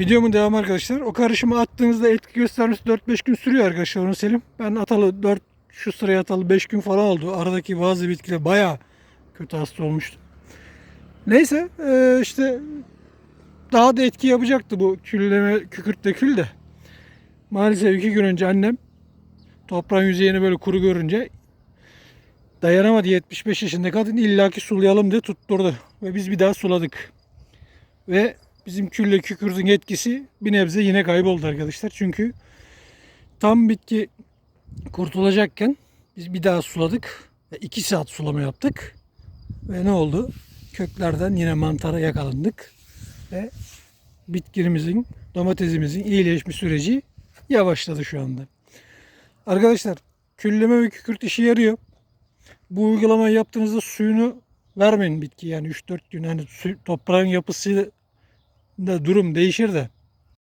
Videomun devamı arkadaşlar. O karışımı attığınızda etki göstermesi 4-5 gün sürüyor arkadaşlar onu Selim. Ben atalı 4 şu sıraya atalı 5 gün falan oldu. Aradaki bazı bitkiler baya kötü hasta olmuştu. Neyse eee, işte daha da etki yapacaktı bu külleme kükürtte kül de. Maalesef iki gün önce annem toprağın yüzeyini böyle kuru görünce dayanamadı 75 yaşında kadın illaki sulayalım diye tutturdu. Ve biz bir daha suladık. Ve bizim külle kükürdün etkisi bir nebze yine kayboldu arkadaşlar. Çünkü tam bitki kurtulacakken biz bir daha suladık. Ve 2 saat sulama yaptık. Ve ne oldu? Köklerden yine mantara yakalandık. Ve bitkimizin, domatesimizin iyileşme süreci yavaşladı şu anda. Arkadaşlar külleme ve kükürt işe yarıyor. Bu uygulamayı yaptığınızda suyunu vermeyin bitki yani 3-4 gün hani toprağın yapısı da durum değişir de